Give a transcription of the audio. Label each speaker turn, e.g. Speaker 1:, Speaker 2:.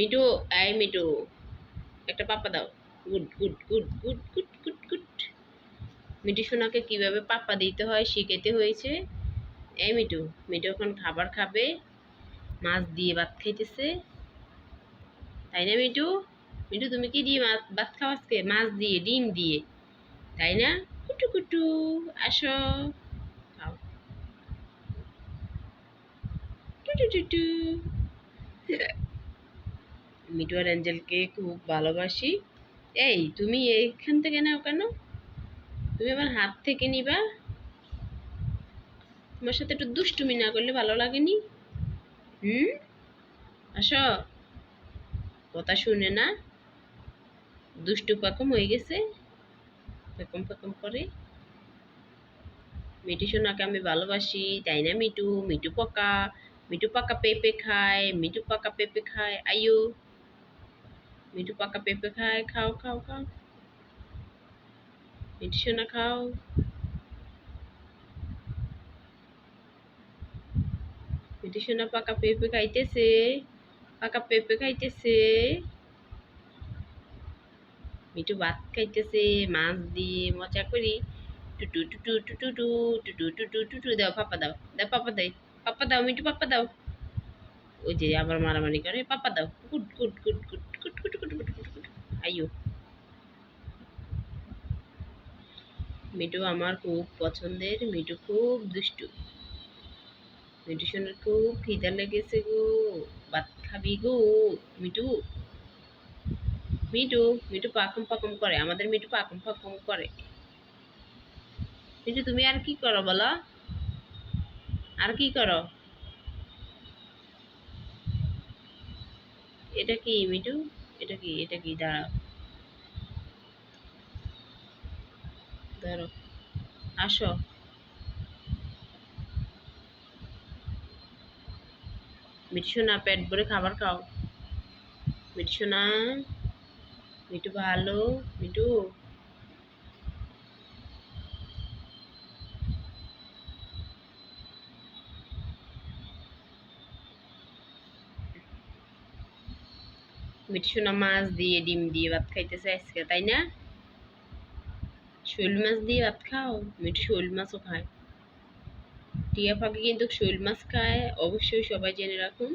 Speaker 1: Me too এই me too একটা পাপা দাও। Good good good good good good good. Mitu সোনাকে কীভাবে পাপা দিতে হয় শিখাতে হয়েছে। এই মিটু মিটু এখন খাবার খাবে, মাছ দিয়ে ভাত খাইতেছে। তাই না মিটু মিটু তুমি কি দিয়ে মাছ ভাত খাও আজকে? মাছ দিয়ে, ডিম দিয়ে। তাই না? কুটু কুটু, আসো। খাও। টুটু টুটু। মিটু আর অ্যাঞ্জেলকে খুব ভালোবাসি। এই, তুমি এইখান থেকে নাও কেন? তুমি আমার হাত থেকে নিবা। তোমার সাথে একটু দুষ্টুমি না করলে ভালো লাগেনি? হুম? আসো। কথা শুনে না। দুষ্টু পাকম হয়ে গেছে। পেকম পেকম করে। মিটু সোনাকে আমি ভালোবাসি, তাই না মিটু মিটু পকা মিটু পাকা পেঁপে খায় মিটু পাকা পেঁপে খায়। আইও মিঠু পাকা পেঁপে খায় খাও খাও খাও মিঠু সোনা খাও মিঠু সোনা পাকা পেঁপে খাইতেছে পাকা পেঁপে খাইতেছে মিঠু ভাত খাইতেছে মাছ দিয়ে মজা করি টুটু টুটু টুটু টু টুটু টুটু টুটু দাও পাপা দাও দাও পাপা দেয় পাপা দাও মিঠু পাপা দাও ওই যে আবার মারামারি করে পাপা দাও গুড গুড গুড গুড আইও মিটু আমার খুব পছন্দের মিটু খুব দুষ্টু। মিটু সোনার খুব খিদা লেগেছে গো। ভাত খাবি গো মিটু মিটু মিটু পাকম পাকম করে, আমাদের মিটু পাকম পাকম করে। মিটু তুমি আর কি করো বলো? আর কি করো? এটা কি মিটু এটা কি এটা কি? দাঁড়াও। ধরো, আসো। মিটছো না পেট ভরে খাবার খাও। মিটছো না মিটু ভালো মিটু মিটু সোনা মাছ দিয়ে ডিম দিয়ে ভাত খাইতেছে আজকে তাই না শোল মাছ দিয়ে ভাত খাও মিটু শোল মাছও খায় টিয়া পাখি কিন্তু শোল মাছ খায় অবশ্যই সবাই জেনে রাখুন